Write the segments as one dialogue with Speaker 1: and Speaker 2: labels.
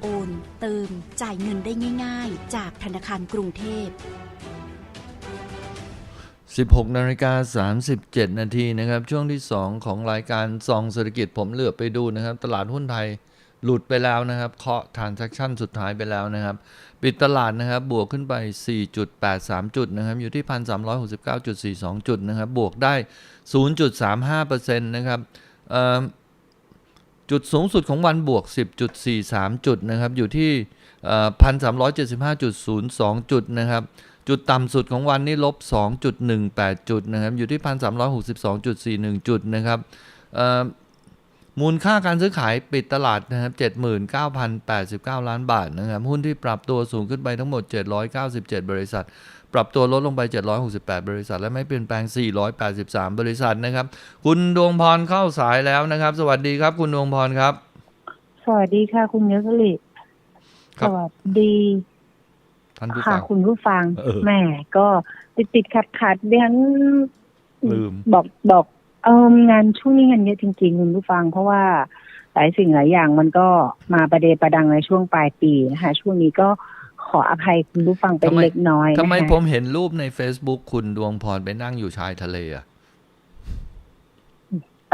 Speaker 1: โอน เติม จ่ายเงินได้ง่าย ๆ จากธนาคารกรุงเทพ
Speaker 2: 16นาฬิกา37 นาทีนะครับ ช่วงที่ 2 ของรายการซองเศรษฐกิจผมเหลือบไปดูนะครับ ตลาดหุ้นไทยหลุดไปแล้วนะครับ เคาะทานซัคชั่นสุดท้ายไปแล้วนะครับ ปิดตลาดนะครับ บวกขึ้นไป 4.83 จุดนะครับ อยู่ที่ 1,369.42 จุดนะครับ บวกได้ 0.35%นะครับเอ่อ จุดสูงสุดของวันบวก 10.43 จุดนะครับ อยู่ที่เอ่อ1,375.02 จุดนะครับ จุดต่ำสุดของวันนี้ลบ 2.18 จุดนะครับ อยู่ที่ 1,362.41 จุดนะครับมูลค่าการซื้อขายปิดตลาดนะครับ 79,089 ล้านบาทนะครับ หุ้นที่ปรับตัวสูงขึ้นไปทั้งหมด 797 บริษัท ปรับตัวลดลงไป 768 บริษัท และไม่เปลี่ยนแปลง 483 บริษัทนะครับ คุณดวงพรเข้าสายแล้วนะครับ สวัสดีครับ คุณดวงพรครับ
Speaker 3: สวัสดีค่ะ คุณยศลิ
Speaker 2: ครั
Speaker 3: ส
Speaker 2: บ
Speaker 3: วัสดี
Speaker 2: ท่านผู้
Speaker 3: ค่ะ
Speaker 2: ฟัง
Speaker 3: คุณผู้ฟัง
Speaker 2: เออ
Speaker 3: แหมก็ติดติดขัดขัดๆเดี๋ยวฉัน
Speaker 2: ลืม
Speaker 3: บอกบอกเอองานช่วงนี้งานเยอะจริงๆ คุณผู้ฟัง เพราะว่าหลายสิ่งหลายอย่างมันก็มาประเดประดังในช่วงปลายปีนะคะช่วงนี้ก็ข ออภัยคุณผู้ฟังเป็น
Speaker 2: ทำไม
Speaker 3: เล็กน้อยนะคะ
Speaker 2: ทำไมผมเห็นรูปใน Facebook คุณดวงพรไปนั่งอยู่ชายทะเลอะ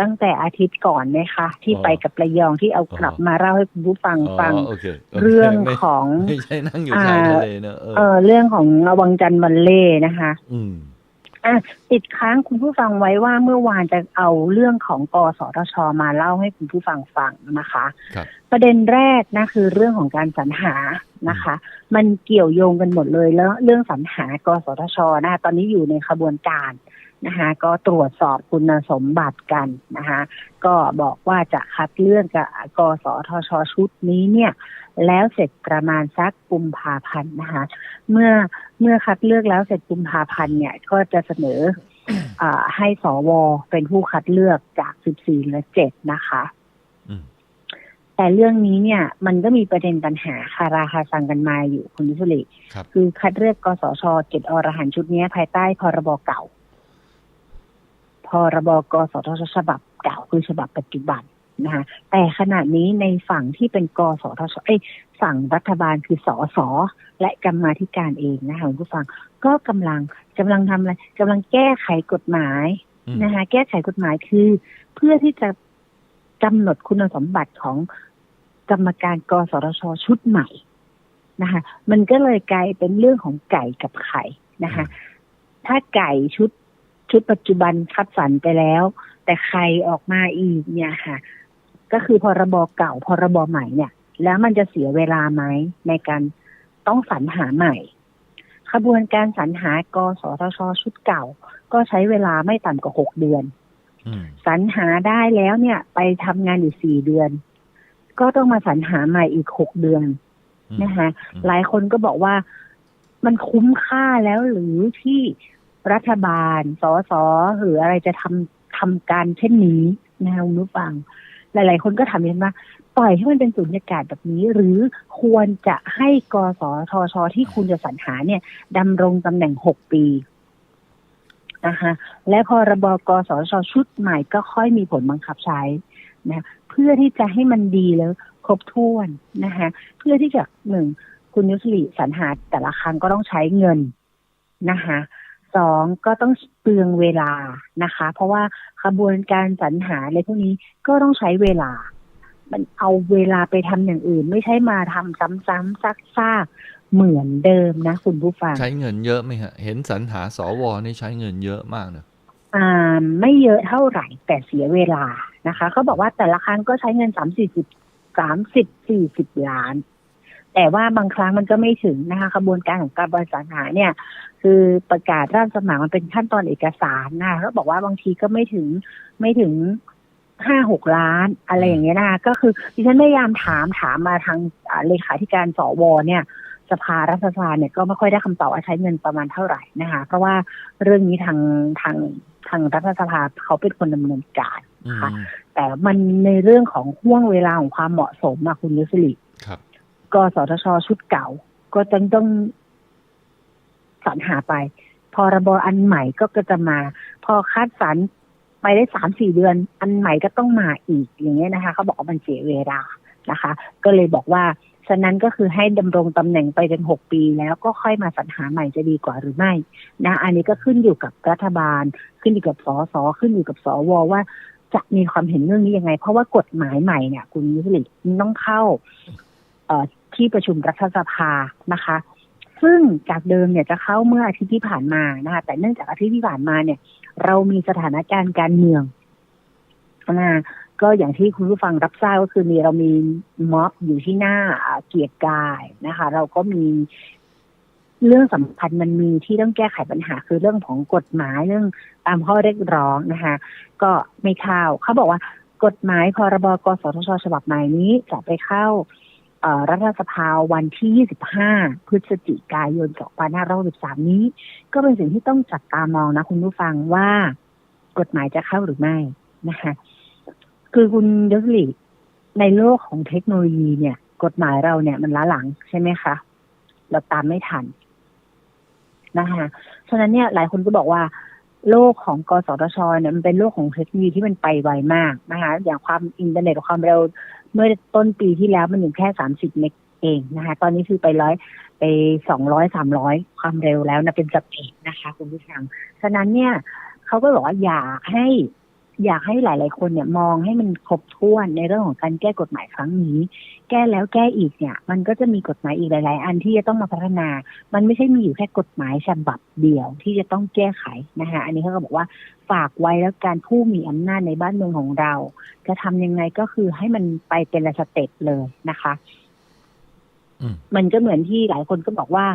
Speaker 3: ตั้งแต่อาทิตย์ก่อนนะคะ ที่
Speaker 2: อ๋อ
Speaker 3: ไปกับระยองที่เอากลับ
Speaker 2: อ๋อ
Speaker 3: มาเล่าให้คุณผู้ฟังฟัง
Speaker 2: โอเคโค
Speaker 3: เรื่อง
Speaker 2: ไม่
Speaker 3: ของ
Speaker 2: ไม่ใช่นั่งอยู่ชายทะเลเนอะเออ
Speaker 3: เออเรื่องของวังจันทร์วันเล่นะคะ
Speaker 2: อืม
Speaker 3: อะติดค้างคุณผู้ฟังไว้ว่าเมื่อวานจะเอาเรื่องของกสทชมาเล่าให้คุณผู้ฟังฟังนะคะ
Speaker 2: ครับ
Speaker 3: ประเด็นแรกนะคือเรื่องของการสรรหานะคะ มันเกี่ยวโยงกันหมดเลยแล้วเรื่องสรรหากสทชนะคะตอนนี้อยู่ในขบวนการนะคะก็ตรวจสอบคุณสมบัติกันนะคะก็บอกว่าจะคัดเลือกกับกสทชชุดนี้เนี่ย แล้วเสร็จประมาณสักกุมภาพันธ์นะคะเมื่อเมื่อคัดเลือกแล้วเสร็จกุมภาพันธ์เนี่ยก็จะเสนออาให้สวเป็นผู้คัดเลือกจาก 14เหลือ7นะคะ
Speaker 2: อืม
Speaker 3: แต่เรื่องนี้เนี่ยมันก็มีประเด็นปัญหาคาราคาซังกันมาอยู่คุณนิสุริ
Speaker 2: ครับ
Speaker 3: คือคัดเลือกกสชเจ็ดอรหันต์ชุดเนี้ยภายใต้พรบเก่า พรบกสทชฉบับเก่าคือฉบับปัจจุบันนะคะแต่ขณะนี้ในฝั่งที่เป็นกสทชเอ้ยฝั่งรัฐบาลคือสอสอและกรรมาธิการเองนะคะคุณผู้ฟังก็กำลังกำลังทำอะไรกำลังแก้ไขกฎหมาย
Speaker 2: อืม
Speaker 3: นะคะแก้ไขกฎหมายคือ เพื่อที่จะกำหนดคุณสมบัติของ กรรมการกสทชชุดใหม่นะคะ มันก็เลยกลายเป็นเรื่องของไก่กับไข่นะคะ ถ้าไก่ชุดชุดปัจจุบันคัดสรรไปแล้ว แต่ไข่ออกมาอีกเนี่ยค่ะ ก็คือพรบเก่าพรบใหม่เนี่ย แล้วมันจะเสียเวลาไหมในการต้องสรรหาใหม่ขบวนการสรรหากสทชชุดเก่า ก็ใช้เวลาไม่ต่ำกว่าหกเดือน
Speaker 2: อืม
Speaker 3: สรรหาได้แล้วเนี่ย ไปทำงานอยู่สี่เดือน ก็ต้องมาสรรหาใหม่อีกหกเดือน
Speaker 2: อืม
Speaker 3: นะคะ
Speaker 2: อืม
Speaker 3: หลายคนก็บอกว่ามันคุ้มค่าแล้วหรือที่รัฐบาลสสหรืออะไรจะทำทำการเช่นนี้นะคะคุณผู้ฟัง หลาย ๆ คนก็ถามเห็นว่าปล่อยให้มันเป็นสุญญากาศแบบนี้ หรือควรจะให้กสทช ที่คุณจะสรรหาเนี่ยดำรงตำแหน่งหกปีนะคะและพรบกสทช ชุดใหม่ก็ค่อยมีผลบังคับใช้นะ เพื่อที่จะให้มันดีแล้วครบถ้วนนะคะเพื่อที่จะหนึ่งคุณยุสลีสรรหาแต่ละครั้งก็ต้องใช้เงินนะคะสองก็ต้องเปลืองเวลานะคะ เพราะว่าขบวนการสรรหาอะไรพวกนี้ก็ต้องใช้เวลา มันเอาเวลาไปทำอย่างอื่น ไม่ใช่มาทำซ้ำๆซักๆเหมือนเดิมนะ คุณผู้ฟัง
Speaker 2: ใช้เงินเยอะไหมฮะ เห็นสรรหาสวนี่ใช้เงินเยอะมากเนะ
Speaker 3: ไม่เยอะเท่าไหร่แต่เสียเวลานะคะเขาบอกว่าแต่ละครั้งก็ใช้เงินสามสี่สิบสามสิบสี่สิบล้าน แต่ว่าบางครั้งมันก็ไม่ถึงนะคะขบวนการของการบริษัทหาเนี่ย คือประกาศรับสมัครมันเป็นขั้นตอนเอกสารนะเขาบอกว่าบางทีก็ไม่ถึงไม่ถึงห้าหกล้าน อะไรอย่างเงี้ยนะก็คือดิฉันพยายามถามถามมาทางเลขาธิการสวเนี่ย สภารัฐสภาเนี่ยก็ไม่ค่อยได้คำตอบว่าใช้เงินประมาณเท่าไหร่นะคะ เพราะว่าเรื่องนี้ทางทางทางรัฐสภาเขาเป็นคนดำเนินการ
Speaker 2: อืม
Speaker 3: ค่ะแต่มันในเรื่องของห่วงเวลาของความเหมาะสมอะคุณยุสลิ
Speaker 2: ครับ
Speaker 3: กสทชชุดเก่า ก็ต้องต้องสรรหาไป พรบอันใหม่ก็ก็จะมา พอคัดสรรไปได้สามสี่เดือน อันใหม่ก็ต้องมาอีกอย่างเงี้ยนะคะเขาบอกว่ามันเสียเวลานะคะ ก็เลยบอกว่า ฉะนั้นก็คือให้ดำรงตำแหน่งไปจนหกปี แล้วก็ค่อยมาสรรหาใหม่จะดีกว่าหรือไม่นะอันนี้ก็ขึ้นอยู่กับรัฐบาล ขึ้นอยู่กับสสขึ้นอยู่กับสวว่าจะมีความเห็นเรื่องนี้ยังไง เพราะว่ากฎหมายใหม่เนี่ย คุณยุทธลิต้องเข้า เอ่อที่ประชุมรัฐสภานะคะ ซึ่งจากเดิมเนี่ยจะเข้าเมื่ออาทิตย์ที่ผ่านมานะคะแต่เนื่องจากอาทิตย์ที่ผ่านมาเนี่ย เรามีสถานการณ์การเมืองนะ ก็อย่างที่คุณผู้ฟังรับทราบก็คือมีเรามีม็อบอยู่ที่หน้าเกียรติกายนะคะ เราก็มีเรื่องสำคัญมันมีที่ต้องแก้ไขปัญหา คือเรื่องของกฎหมายเรื่องตามข้อเรียกร้องนะคะ ก็ไม่เข้าเขาบอกว่ากฎหมายพรบกสทชฉบับใหม่นี้จะไปเข้ารัฐสภาวันที่ 25 พฤศจิกายน 2563 นี้ ก็เป็นสิ่งที่ต้องจับตามองนะคุณผู้ฟังว่ากฎหมายจะเข้าหรือไม่นะคะ คือคุณยศลิในโลกของเทคโนโลยีเนี่ย กฎหมายเราเนี่ยมันล้าหลังใช่ไหมคะ เราตามไม่ทันนะคะฉะนั้นเนี่ยหลายคนก็บอกว่าโลกของกสทชเนี่ยมันเป็นโลกของเทคโนโลยีที่มันไปไวมากนะคะอย่างความอินเทอร์เน็ตความเร็วเมื่อต้นปีที่แล้วมันอยู่แค่สามสิบเมกเองนะคะ ตอนนี้คือไปร้อยไปสองร้อยสามร้อยความเร็วแล้วนะเป็นสปีดนะคะ คุณผู้ฟังฉะนั้นเนี่ยเขาก็บอกว่าอยากให้ อยากให้หลาย ๆ คนเนี่ยมองให้มันครบถ้วนในเรื่องของการแก้กฎหมายครั้งนี้ แก้แล้วแก้อีกเนี่ย มันก็จะมีกฎหมายอีกหลาย ๆ อันที่จะต้องมาพัฒนา มันไม่ใช่มีอยู่แค่กฎหมายฉบับเดียวที่จะต้องแก้ไขนะคะอันนี้เขาก็บอกว่าฝากไว้แล้วการผู้มีอำนาจในบ้านเมืองของเรา จะทำยังไงก็คือให้มันไปเป็นสเต็ปเลยนะคะ
Speaker 2: อืม
Speaker 3: มันก็เหมือนที่หลายคนก็บอกว่า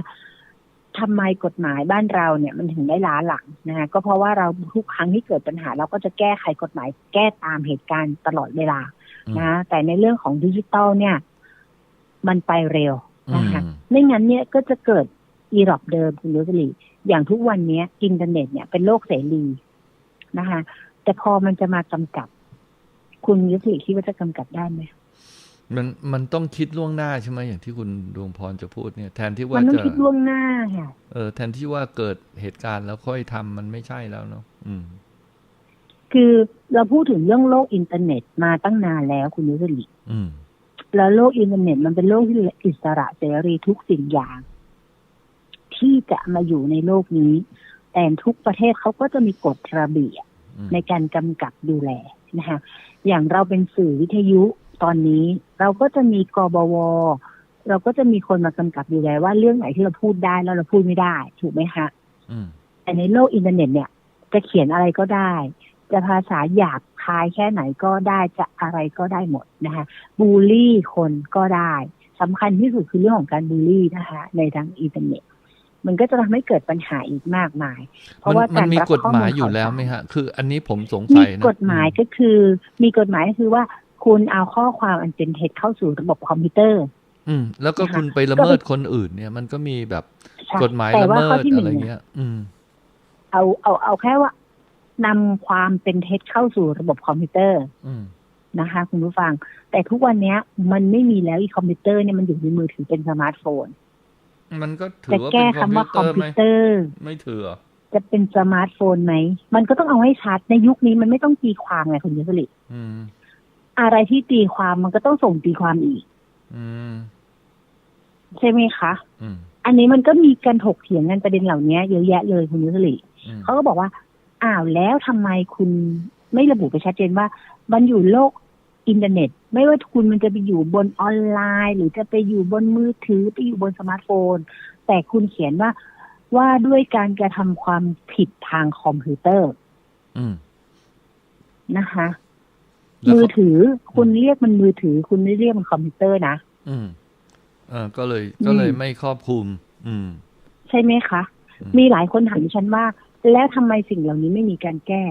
Speaker 3: ทำไมกฎหมายบ้านเราเนี่ยมันถึงได้ล้าหลังนะคะก็เพราะว่าเราทุกครั้งที่เกิดปัญหา เราก็จะแก้ไขกฎหมายแก้ตามเหตุการณ์ตลอดเวลา
Speaker 2: อืม
Speaker 3: นะแต่ในเรื่องของดิจิตอลเนี่ย มันไปเร็วนะคะ
Speaker 2: อืม
Speaker 3: ไม่งั้นเนี่ยก็จะเกิดอีรอบเดิมคุณยุสลีอย่างทุกวันเนี้ยอินเทอร์เน็ตเนี่ยเป็นโลกเสรีนะคะ แต่พอมันจะมากำกับ คุณยุสลีคิดว่าจะกำกับได้ไหม
Speaker 2: มันมันต้องคิดล่วงหน้าใช่ไหมอย่างที่คุณดวงพรจะพูดเนี่ย แทนที่
Speaker 3: มั
Speaker 2: ว่าน
Speaker 3: ต้อง
Speaker 2: จะ
Speaker 3: คิดล่วงหน้าค่ะ
Speaker 2: เออแทนที่ว่าเกิดเหตุการณ์แล้วค่อยทำมันไม่ใช่แล้วเนาะอืม
Speaker 3: คือเราพูดถึงเรื่องโลกอินเทอร์เน็ตมาตั้งนานแล้วคุณยุสลี
Speaker 2: อืม
Speaker 3: แล้วโลกอินเทอร์เน็ตมันเป็นโลกที่อิสระเสรีทุกสิ่งอย่าง ที่จะมาอยู่ในโลกนี้ แต่ทุกประเทศเขาก็จะมีกฎระเบียบ
Speaker 2: อืม
Speaker 3: ในการกำกับดูแลนะคะอย่างเราเป็นสื่อวิทยุ ตอนนี้เราก็จะมีกบว เราก็จะมีคนมากำกับดูแลว่าเรื่องไหนที่เราพูดได้แล้วเราพูดไม่ได้ ถูกไหมคะ
Speaker 2: อืม
Speaker 3: แต่ในโลกอินเทอร์เน็ตเนี่ย จะเขียนอะไรก็ได้ จะภาษาหยาบคายแค่ไหนก็ได้จะอะไรก็ได้หมดนะคะบูลลี่คนก็ได้สำคัญที่สุดคือเรื่องของการบูลลี่นะคะ ในทางอินเทอร์เน็ตมันก็จะทำให้เกิดปัญหาอีกมากมาย เพ
Speaker 2: มัน
Speaker 3: ราะว่า
Speaker 2: มั
Speaker 3: กานร
Speaker 2: มี
Speaker 3: รับ
Speaker 2: กฎ
Speaker 3: ข้อ
Speaker 2: ห
Speaker 3: มู
Speaker 2: มาย
Speaker 3: ล
Speaker 2: อยู่
Speaker 3: ข่าว
Speaker 2: แล้ว
Speaker 3: สาร
Speaker 2: ไหมฮะ คืออันนี้ผมสง
Speaker 3: มี
Speaker 2: สัยนะ
Speaker 3: กฎหมายก็คือ มีกฎหมายก็คือว่า คุณเอาข้อความอันเป็นเท็จเข้าสู่ระบบคอมพิวเตอร์
Speaker 2: อืม แล้วก็
Speaker 3: นะคะ
Speaker 2: คุณไปละเมิดคนอื่น เนี่ย มันก็มีแบบ
Speaker 3: ใช่
Speaker 2: กฎหมาย
Speaker 3: แต่
Speaker 2: ละ
Speaker 3: ว่า
Speaker 2: เมิ
Speaker 3: ข้อ
Speaker 2: ด
Speaker 3: ที่ห
Speaker 2: อะ
Speaker 3: นึ่ง
Speaker 2: ไร
Speaker 3: เนี่ย
Speaker 2: เงี้ย อืม
Speaker 3: เอาเอาเอาแค่ว่านำความเป็นเท็จเข้าสู่ระบบคอมพิวเตอร์
Speaker 2: อืมมันก็ถื
Speaker 3: จะ
Speaker 2: อว่า
Speaker 3: แก้
Speaker 2: เป็นคอม
Speaker 3: คำ
Speaker 2: พิ
Speaker 3: ว่าวค
Speaker 2: เต
Speaker 3: อ
Speaker 2: อ
Speaker 3: ม
Speaker 2: ร์
Speaker 3: พิ
Speaker 2: ไหม
Speaker 3: วเตอร์
Speaker 2: ไม่ถือเหรอ
Speaker 3: จะเป็นสมาร์ทโฟนไหม มันก็ต้องเอาให้ชัดในยุคนี้มันไม่ต้องตีความไงคุณยศลิ
Speaker 2: อืม
Speaker 3: อะไรที่ตีความมันก็ต้องส่งตีความอีก
Speaker 2: อืม
Speaker 3: ใช่ไหมคะ
Speaker 2: อืม
Speaker 3: อันนี้มันก็มีการถกเถียงกันประเด็นเหล่านี้เยอะแยะเลยคุณยศลิ
Speaker 2: อืม
Speaker 3: เขาก็บอกว่า อ้าวแล้วทำไมคุณไม่ระบุไปชัดเจนว่า มันอยู่โลกอินเทอร์เน็ต ไม่ว่าคุณมันจะไปอยู่บนออนไลน์ หรือจะไปอยู่บนมือถือไปอยู่บนสมาร์ทโฟน แต่คุณเขียนว่าว่าด้วยการกระทำความผิดทางคอมพิวเตอร์
Speaker 2: อืม
Speaker 3: นะคะ
Speaker 2: แล้ว
Speaker 3: มือ
Speaker 2: เขา
Speaker 3: ถือ คุณเรียกมันมือถือ คุณไม่เรียกมันคอมพิวเตอร์นะ
Speaker 2: อืมเออก็เลยก็เลย
Speaker 3: อืม
Speaker 2: ไม่ครอบคลุม อืม
Speaker 3: ใช่ไหมคะ
Speaker 2: อืม
Speaker 3: มีหลายคนถามดิฉันว่า แล้วทำไมสิ่งเหล่านี้ไม่มีการแก้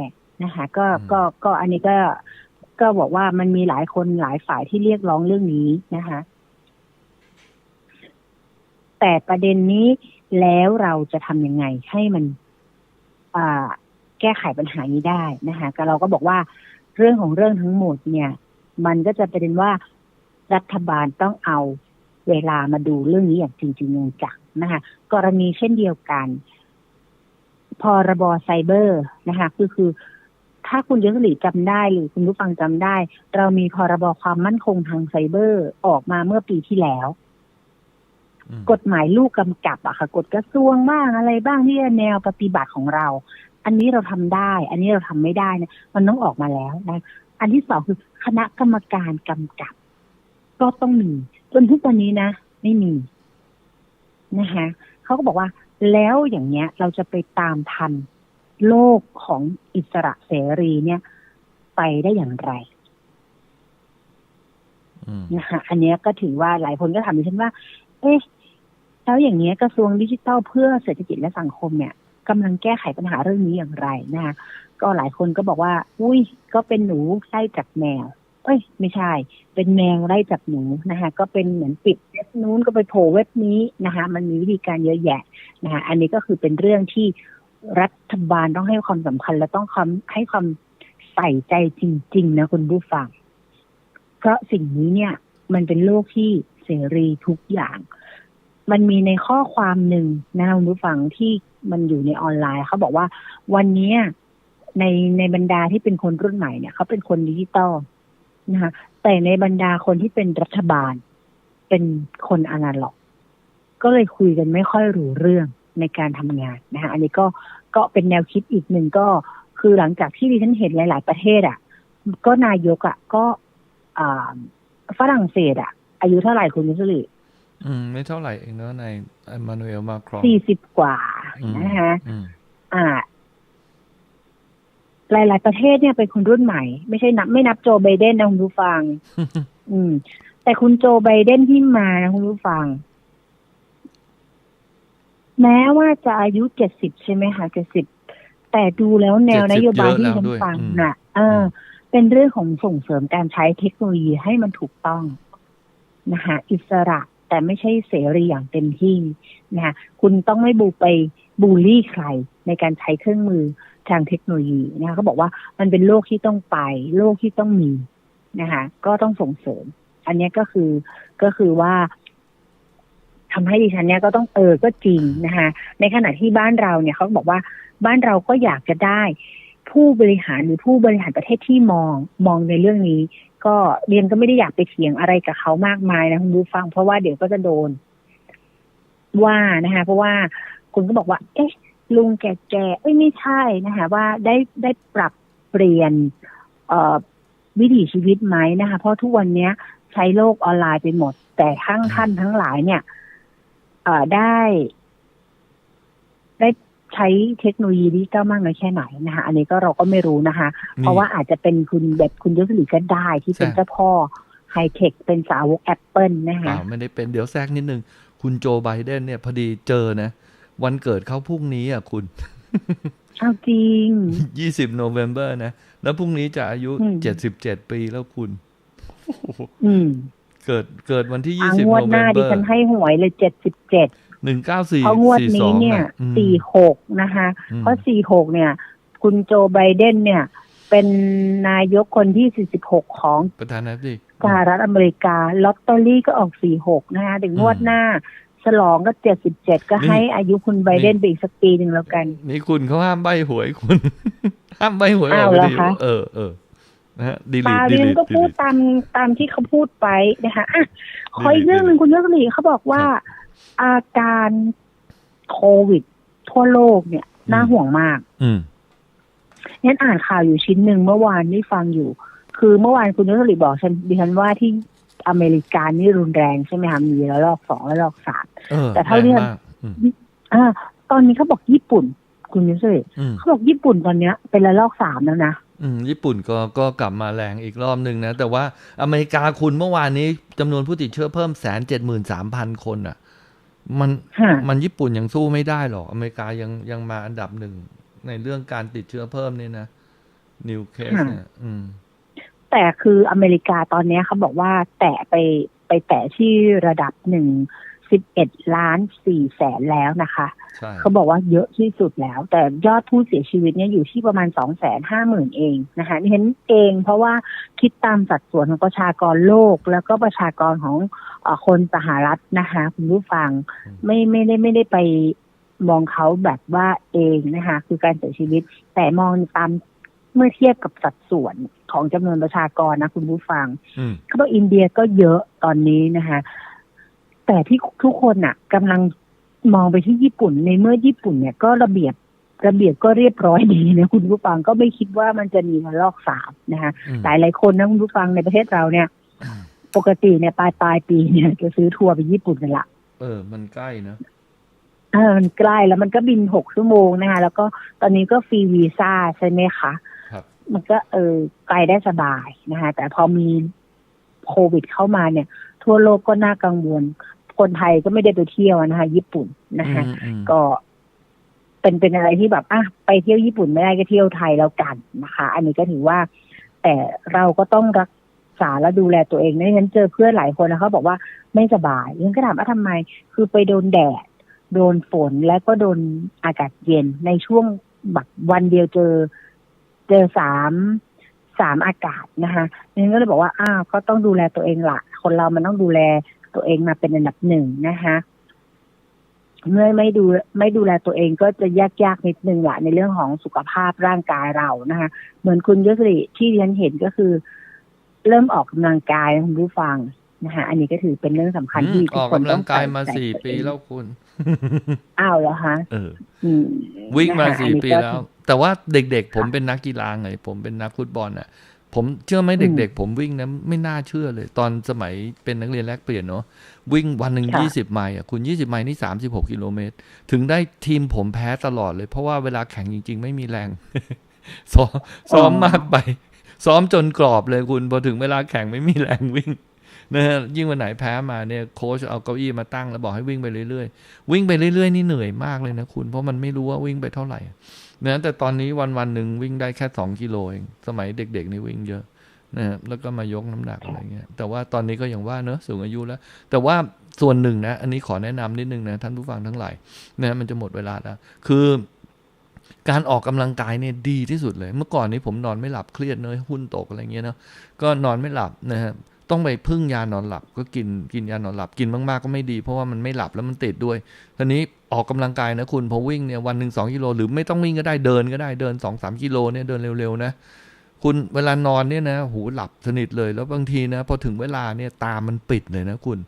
Speaker 3: นะคะ ก็
Speaker 2: อืม
Speaker 3: ก็ก็อันนี้ก็ก็บอกว่ามันมีหลายคนหลายฝ่ายที่เรียกร้องเรื่องนี้นะคะ แต่ประเด็นนี้แล้วเราจะทำยังไงให้มันอ่าแก้ไขปัญหานี้ได้นะคะก็เราก็บอกว่า เรื่องของเรื่องทั้งหมดเนี่ย มันก็จะเป็นว่ารัฐบาลต้องเอาเวลามาดูเรื่องนี้อย่างจริงจริงจังๆนะคะกรณีเช่นเดียวกัน พรบไซเบอร์นะคะคือคือ ถ้าคุณยศลีจำได้หรือคุณผู้ฟังจำได้ เรามีพรบความมั่นคงทางไซเบอร์ออกมาเมื่อปีที่แล้ว
Speaker 2: อืม
Speaker 3: กฎหมายลูกกำกับอะค่ะกฎกระทรวงบ้างอะไรบ้างที่แนวปฏิบัติของเรา อันนี้เราทำได้ อันนี้เราทำไม่ได้นะมันต้องออกมาแล้วนะอันที่สองคือคณะกรรมการกำกับ ก็ต้องมีจนทุกวันนี้นะไม่มีนะคะเขาก็บอกว่าแล้วอย่างเงี้ย เราจะไปตามทันโลกของอิสระเสรีเนี่ย ไปได้อย่างไร
Speaker 2: อืม
Speaker 3: นะคะอันเนี้ยก็ถือว่าหลายคนก็ถามดิฉันว่า เอ๊ะ แล้วอย่างเนี้ยกระทรวงดิจิทัลเพื่อเศรษฐกิจและสังคมเนี่ย กำลังแก้ไขปัญหาเรื่องนี้อย่างไรนะคะก็หลายคนก็บอกว่า อุ้ยก็เป็นหนูไล่จากแมว เอ้ย ไม่ใช่ เป็นแมวไล่จากหนูนะคะก็เป็นเหมือนปิดเว็บนู้นก็ไปโผล่เว็บนี้นะคะมันมีวิธีการเยอะแยะนะคะอันนี้ก็คือเป็นเรื่องที่รัฐบาลต้องให้ความสำคัญและต้องความให้ความใส่ใจจริง ๆ นะคุณผู้ฟัง เพราะสิ่งนี้เนี่ย มันเป็นโลกที่เสรีทุกอย่าง มันมีในข้อความหนึ่งนะคุณผู้ฟังที่ มันอยู่ในออนไลน์เขาบอกว่าวันนี้ในในบรรดาที่เป็นคนรุ่นใหม่เนี่ยเขาเป็นคนดิจิตอลนะคะแต่ในบรรดาคนที่เป็นรัฐบาล เป็นคนอนาล็อก ก็เลยคุยกันไม่ค่อยรู้เรื่องในการทำงานนะคะอันนี้ก็ก็เป็นแนวคิดอีกหนึ่งก็คือหลังจากที่ดิฉันเห็นหลาย ๆ ประเทศอะ ก็นายกอะก็ฝรั่งเศสอะ อายุเท่าไหร่คุณมิสลิ
Speaker 2: อืม ไม่เท่าไหร่เองเนอะในเอมานูเอลมาครอง
Speaker 3: สี่สิบกว่า
Speaker 2: อืม
Speaker 3: นะคะ
Speaker 2: อืม
Speaker 3: อ่า หลาย ๆ ประเทศเนี่ยเป็นคนรุ่นใหม่ ไม่ใช่นับ ไม่นับโจไบเดนนะคุณผู้ฟัง อืม แต่คุณโจไบเดนที่มานะคุณผู้ฟัง แม้ว่าจะอายุเจ็ดสิบใช่ไหมคะเจ็ดสิบแต่ดูแล้วแนว
Speaker 2: 70
Speaker 3: นโยบายที่
Speaker 2: เยอะแล้ว
Speaker 3: ฉัน
Speaker 2: ด้วย
Speaker 3: ฟัง
Speaker 2: อืม
Speaker 3: น่ะ เออ เป็นเรื่องของส่งเสริมการใช้เทคโนโลยีให้มันถูกต้องนะคะอิสระ แต่ไม่ใช่เสรีอย่างเต็มที่นะคะคุณต้องไม่บูไปบูลลี่ใครในการใช้เครื่องมือทางเทคโนโลยีนะคะเขาบอกว่ามันเป็นโลกที่ต้องไป โลกที่ต้องมีนะคะก็ต้องส่งเสริม อันนี้ก็คือก็คือว่าทำให้ดิฉันเนี่ยก็ต้องเออก็จริงนะคะในขณะที่บ้านเราเนี่ยเขาบอกว่าบ้านเราก็อยากจะได้ผู้บริหารหรือผู้บริหารประเทศที่มองมองในเรื่องนี้ ก็เรียนก็ไม่ได้อยากไปเถียงอะไรกับเขามากมายนะคุณผู้ฟัง เพราะว่าเดี๋ยวก็จะโดน ว่านะคะ เพราะว่าคุณก็บอกว่า เอ๊ะ ลุงแก่ๆเอ้ยไม่ใช่นะคะว่าได้ได้ปรับเปลี่ยน เอ่อวิถีชีวิตไหมนะคะ เพราะทุกวันเนี้ย ใช้โลกออนไลน์ไปหมด แต่ทั้งท่านทั้งหลายเนี่ย เอ่อได้ได้ ใช้เทคโนโลยีดิจิตอลมากน้อยแค่ไหนนะคะ อันนี้ก็เราก็ไม่รู้นะคะ เพราะว่าอาจจะเป็นคุณแบบคุณยศลีก็ได้ที่เป็น
Speaker 2: ใช่
Speaker 3: เจ้าพ่อไฮเทคเป็นสาวกแอปเปิลนะ
Speaker 2: เป
Speaker 3: คะ
Speaker 2: ล่าไม่ได้เป็นเดี๋ยวแทรกนิดนึง คุณโจไบเดนเนี่ยพอดีเจอนะ วันเกิดเขาพรุ่งนี้อะคุณ
Speaker 3: เอาจริง
Speaker 2: 20โนเวม ber นะ แล้วพรุ่งนี้จะอายุ
Speaker 3: อืม
Speaker 2: 77ปีแล้วคุณ
Speaker 3: อืม
Speaker 2: เกิดเกิดวันที่
Speaker 3: อะ
Speaker 2: 20
Speaker 3: งวด
Speaker 2: โน
Speaker 3: ห
Speaker 2: เว
Speaker 3: น้ามดิ
Speaker 2: ber
Speaker 3: ฉันให้หวยเลยเจ็ดสิบเจ็ด
Speaker 2: 1942
Speaker 3: เพราะงวดนี้เนี่ยะ
Speaker 2: อืม
Speaker 3: สี่หกนะคะ
Speaker 2: อืม
Speaker 3: เพราะสี่หกเนี่ย คุณโจไบเดนเนี่ย เป็นนายกคนที่สี่สิบหกของ
Speaker 2: ประธานาธิบดี
Speaker 3: สหรัฐอเมริกาลอตเตอรี่ก็ออกสี่หกนะคะถึงงวด
Speaker 2: อืม
Speaker 3: หน้า ฉลองก็เจ็ดสิบเจ็ดก็
Speaker 2: นี่
Speaker 3: ให้อายุคุณไบเดน
Speaker 2: นี่
Speaker 3: ไปอีกสักปีหนึ่งแล้วกัน
Speaker 2: นี่คุณเขาห้ามใบหวยคุณ ห้ามใบหวยออก
Speaker 3: อ้าว
Speaker 2: ไป
Speaker 3: เหรอ
Speaker 2: ดิ
Speaker 3: คะ
Speaker 2: เออเออนะฮะดี
Speaker 3: ป
Speaker 2: ลีาดี
Speaker 3: เรียน
Speaker 2: ลี
Speaker 3: ก็พูดตามตามที่เขาพูดไปนะคะอะขออีกเรื่องหนึ่งคุณยศลีเขาบอกว่า อาการโควิด ทั่วโลกเนี่ยน่าห่วงมาก
Speaker 2: อืม
Speaker 3: งั้นอ่านข่าวอยู่ชิ้นหนึ่งเมื่อวานที่ฟังอยู่ คือเมื่อวานคุณยศลีบอกฉันดิฉันว่าที่อเมริกานี่รุนแรงใช่ไหมคะมีระลอกสองระลอกสาม
Speaker 2: เออ
Speaker 3: แต่เท่าที่
Speaker 2: แรงมากอืม
Speaker 3: อ่าตอนนี้เขาบอกญี่ปุ่น คุณยศลี
Speaker 2: อืม
Speaker 3: เขาบอกญี่ปุ่นตอนเนี้ย เป็นระลอกสามแล้วนะ
Speaker 2: อืมญี่ปุ่นก็ก็กลับมาแรงอีกรอบหนึ่งนะ แต่ว่าอเมริกาคุณเมื่อวานนี้จำนวนผู้ติดเชื้อเพิ่มแสนเจ็ดหมื่นสามพันคนอะ มัน
Speaker 3: ฮะ
Speaker 2: มันญี่ปุ่นยังสู้ไม่ได้หรอกอเมริกายังยังมาอันดับหนึ่งในเรื่องการติดเชื้อเพิ่มนี่นะนิวเคสเนี่ยอืม
Speaker 3: แต่คืออเมริกาตอนเนี้ยเขาบอกว่าแตะไปไปแตะที่ระดับหนึ่ง สิบเอ็ดล้านสี่แสนแล้วนะคะ
Speaker 2: ใช่
Speaker 3: เขาบอกว่าเยอะที่สุดแล้ว แต่ยอดผู้เสียชีวิตเนี่ยอยู่ที่ประมาณสองแสนห้าหมื่นเองนะคะเห็นเองเพราะว่าคิดตามสัดส่วนของประชากรโลก แล้วก็ประชากรของเออคนสหรัฐนะคะ คุณผู้ฟังไม่ไม่ได้ไม่ได้ไปมองเขาแบบว่าเองนะคะ คือการเสียชีวิต แต่มองตามเมื่อเทียบกับสัดส่วนของจำนวนประชากรนะคุณผู้ฟัง
Speaker 2: อืม
Speaker 3: เขาบอกอินเดียก็เยอะตอนนี้นะคะ แต่ที่ทุกคนน่ะกำลังมองไปที่ญี่ปุ่น ในเมื่อญี่ปุ่นเนี่ยก็ระเบียบระเบียบก็เรียบร้อยดีนะคุณผู้ฟังก็ไม่คิดว่ามันจะมีระลอกสามนะคะ
Speaker 2: อืม
Speaker 3: หลายหลายๆคนนะคุณผู้ฟังในประเทศเราเนี่ย ปกติเนี่ยปลายปลายปีเนี่ยจะซื้อทัวร์ไปญี่ปุ่นกันละ
Speaker 2: เออ มันใกล้เนอะ
Speaker 3: เออมันใกล้แล้วมันก็บินหกชั่วโมงนะคะแล้วก็ตอนนี้ก็ฟรีวีซ่าใช่ไหมคะ
Speaker 2: ครับ
Speaker 3: มันก็เออไกลได้สบายนะคะแต่พอมีโควิดเข้ามาเนี่ย ทั่วโลกก็น่ากังวล คนไทยก็ไม่ได้ไปเที่ยวนะคะ ญี่ปุ่นนะคะ
Speaker 2: อืมอืม
Speaker 3: ก็เป็นเป็นอะไรที่แบบอะไปเที่ยวญี่ปุ่นไม่ได้ก็เที่ยวไทยแล้วกันนะคะ อันนี้ก็ถือว่า แต่เราก็ต้องรักษาและดูแลตัวเองนะฉันเจอเพื่อนหลายคนนะเขาบอกว่าไม่สบายฉันก็ถามว่าทำไม คือไปโดนแดด โดนฝนและก็โดนอากาศเย็นในช่วงแบบวันเดียวเจอ เจอสามสามอากาศนะคะฉันก็เลยบอกว่าอ้าวก็ต้องดูแลตัวเองละคนเรามันต้องดูแล ตัวเองมาเป็นอันดับหนึ่งนะคะเมื่อไม่ดูไม่ดูแลตัวเองก็จะยากยากๆนิดนึงแหละในเรื่องของสุขภาพร่างกายเรานะคะ เหมือนคุณยศริที่ดิฉันเห็นก็คือ เริ่มออกกำลังกายนะคุณผู้ฟังนะคะอันนี้ก็ถือเป็นเรื่องสำคัญ
Speaker 2: อืม
Speaker 3: ที่
Speaker 2: อ
Speaker 3: ทุก
Speaker 2: อก
Speaker 3: คน
Speaker 2: กำ
Speaker 3: ต้
Speaker 2: ลั
Speaker 3: อง
Speaker 2: งกายมา
Speaker 3: ใส่
Speaker 2: สี่
Speaker 3: ใจ
Speaker 2: ปีแล้วคุณ
Speaker 3: อ้าวเหรอคะ
Speaker 2: เออ
Speaker 3: อืม
Speaker 2: วิ่งมา
Speaker 3: นะคะ
Speaker 2: สี่
Speaker 3: อันนี้
Speaker 2: ปี
Speaker 3: ก็
Speaker 2: แล้ว แต่ว่าเด็กๆ ผมเป็นนักกีฬาไงผมเป็นนักฟุตบอลอะ ผมเชื่อไหม
Speaker 3: อืม
Speaker 2: เด็ก ๆ ผมวิ่งนะไม่น่าเชื่อเลย ตอนสมัยเป็นนักเรียนแลกเปลี่ยนเนาะวิ่งวันหนึ่ง
Speaker 3: ค่ะ
Speaker 2: ยี่สิบไมล์อะคุณยี่สิบไมล์นี่สามสิบหกกิโลเมตร ถึงได้ทีมผมแพ้ตลอดเลย เพราะว่าเวลาแข่งจริง ๆ ไม่มีแรง ซ้อมซ้อมมากไป ซ้อมจนกรอบเลยคุณพอถึงเวลาแข่งไม่มีแรงวิ่งนะฮะยิ่งวันไหนแพ้มาเนี่ยโค้ชเอาเก้าอี้มาตั้งแล้วบอกให้วิ่งไปเรื่อยๆ วิ่งไปเรื่อยๆ นี่เหนื่อยมากเลยนะคุณ เพราะมันไม่รู้ว่าวิ่งไปเท่าไหร่ นะแต่ตอนนี้วันวันหนึ่งวิ่งได้แค่สองกิโลเองสมัยเด็กๆนี่วิ่งเยอะนะฮะแล้วก็มายกน้ำหนักอะไรเงี้ยแต่ว่าตอนนี้ก็อย่างว่าเนอะสูงอายุแล้ว แต่ว่าส่วนหนึ่งนะ อันนี้ขอแนะนำนิดนึงนะท่านผู้ฟังทั้งหลายนะมันจะหมดเวลาแล้ว คือการออกกำลังกายเนี่ยดีที่สุดเลย เมื่อก่อนนี้ผมนอนไม่หลับเครียดเนอหุ้นตกอะไรเงี้ยเนาะก็นอนไม่หลับนะฮะต้องไปพึ่งยานอนหลับ ก็กินกินยานอนหลับกินมากๆก็ไม่ดี เพราะว่ามันไม่หลับแล้วมันติดด้วยทีนี้ ออกกำลังกายนะคุณพอวิ่งเนี่ยวันหนึ่งสองกิโลหรือไม่ต้องวิ่งก็ได้เดินก็ได้เดินสองสามกิโลเนี่ยเดินเร็วๆนะคุณเวลานอนเนี่ยนะหูหลับสนิทเลยแล้วบางทีนะพอถึงเวลาเนี่ยตามันปิดเลยนะคุณ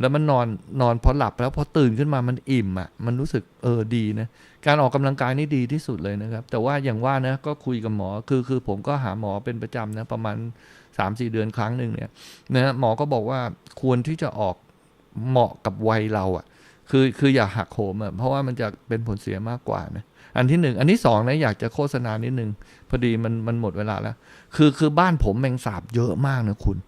Speaker 2: แล้วมันนอนนอนพอหลับแล้วพอตื่นขึ้นมามันอิ่มอะมันรู้สึกเออดีนะการออกกำลังกายนี่ดีที่สุดเลยนะครับ แต่ว่าอย่างว่านะก็คุยกับหมอคือคือผมก็หาหมอเป็นประจำนะประมาณ3าสี่เดือนครั้งหนึ่งเนี่ยนะหมอก็บอกว่าควรที่จะออกเหมาะกับวัยเราอะ คือคืออย่าหักโหมอะเพราะว่ามันจะเป็นผลเสียมากกว่านะอันที่หนึ่งอันที่สองนะอยากจะโฆษณานิดนึงพอดีมันมันหมดเวลาแล้ว คือคือบ้านผมแมงสาบเยอะมากนะคุณ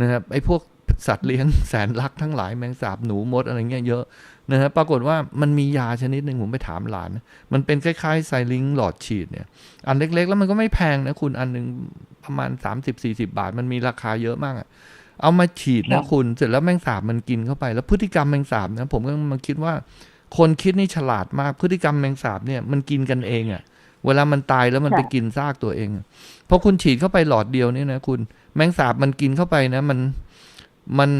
Speaker 2: นะครับไอ้พวกสัตว์เลี้ยงแสนรักทั้งหลายแมงสาบหนูมดอะไรเงี้ยเยอะนะครับปรากฏว่ามันมียาชนิดหนึ่งผมไปถามหลาน มันเป็นคล้ายๆไซลิงหลอดฉีดเนี่ยอันเล็กๆ แล้วมันก็ไม่แพงนะคุณอันหนึ่งประมาณ 30-40 บาท มันมีราคาเยอะมากอะ เอามาฉีดนะ
Speaker 3: ค่ะ
Speaker 2: คุณเสร็จแล้วแมงสาบมันกินเข้าไป แล้วพฤติกรรมแมงสาบนะผมก็มาคิดว่า คนคิดนี่ฉลาดมากพฤติกรรมแมงสาบเนี่ยมันกินกันเองอะเวลามันตายแล้วมันไปกินซากตัวเองอะเพราะคุณฉีดเข้าไปหลอดเดียวเนี่ยนะคุณแมงสาบมันกินเข้าไปนะ มันมัน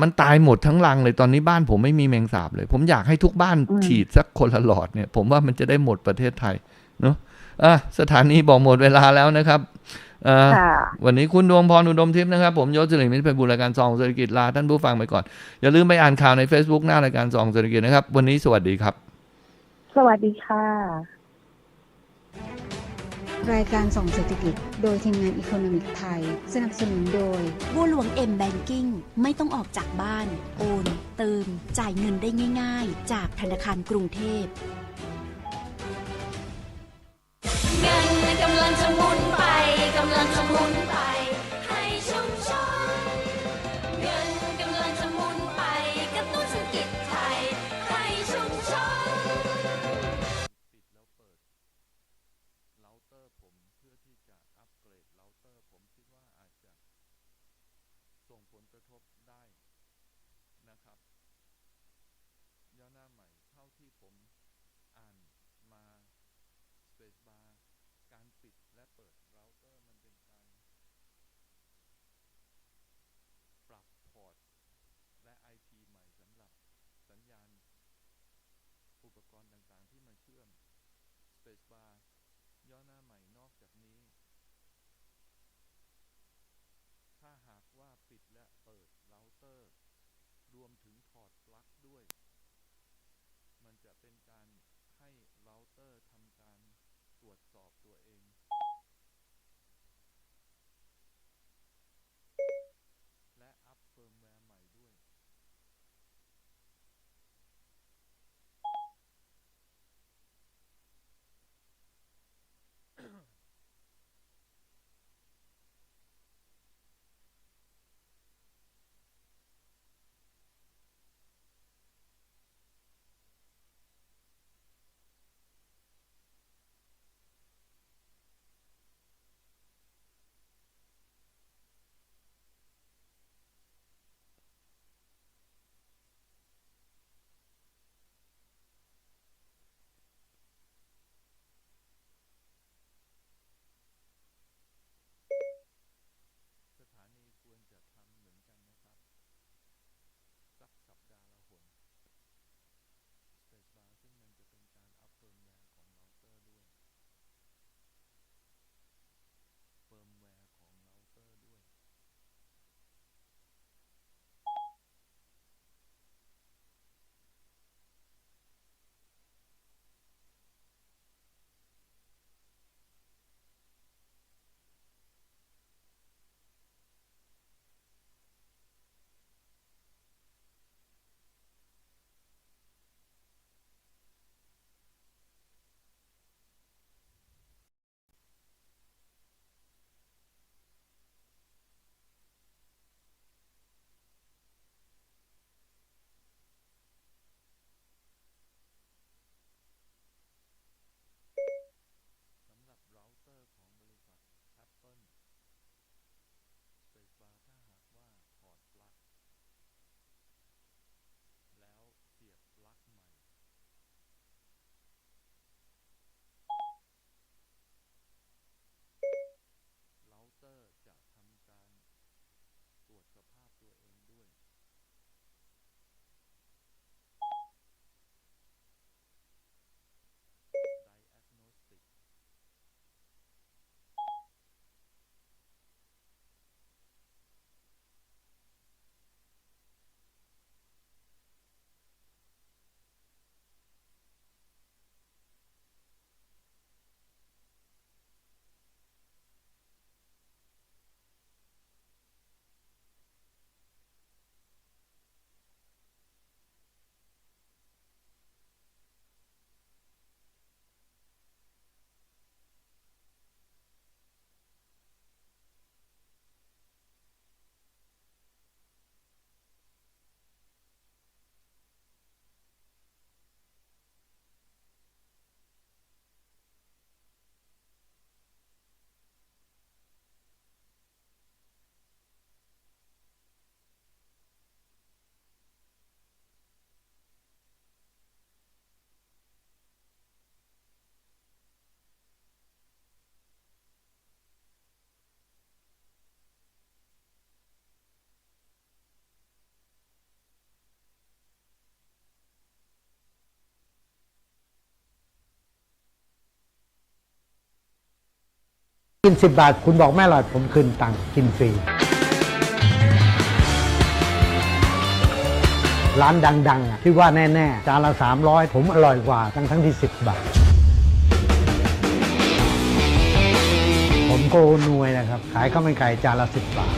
Speaker 2: มันตายหมดทั้งรังเลยตอนนี้บ้านผมไม่มีแมงสาบเลย ผมอยากให้ทุกบ้าน
Speaker 3: อืม
Speaker 2: ฉีดสักคนละหลอดเนี่ย ผมว่ามันจะได้หมดประเทศไทยเนาะอะสถานีบอกหมดเวลาแล้วนะครับเอ่อ
Speaker 3: ค่ะ
Speaker 2: วันนี้คุณดวงพรอุดมทิพย์นะครับ ผมยศสิริมิตรเป็นบุรายการซองเศรษฐกิจลาท่านผู้ฟังไปก่อน อย่าลืมไปอ่านข่าวใน Facebook หน้ารายการซองเศรษฐกิจนะครับ วันนี้สวัสดีครับ
Speaker 3: สวัสดีค่ะ
Speaker 4: รายการส่องเศรษฐกิจ โดยทีมงานอีโคโนมิกไทย สนับสนุนโดย
Speaker 1: บัวหลวงเอ็มแบงกิ้งไม่ต้องออกจากบ้าน โอนเติม จ่ายเงินได้ง่าย ๆ จากธนาคารกรุงเทพ
Speaker 5: เงินกำลังจะหมุนไป กำลังจะหมุนไป กรณ์ต่างๆที่มา
Speaker 2: เชื่อม Space Bar ย่อหน้าใหม่นอกจากนี้ ถ้าหากว่าปิดและเปิดเราเตอร์ รวมถึงถอดปลั๊กด้วย มันจะเป็นการให้เราเตอร์ทำการตรวจสอบตัวเอง กิน
Speaker 6: 10 บาท คุณบอกแม่อร่อยผมคืนตังกินฟรี ร้านดังๆอะที่ว่าแน่ๆ จานละ 300 ผมอร่อยกว่าทั้งทั้งที่ 10 บาท ผมโกนวยนะครับ ขายข้าวมันไก่จานละ 10 บาท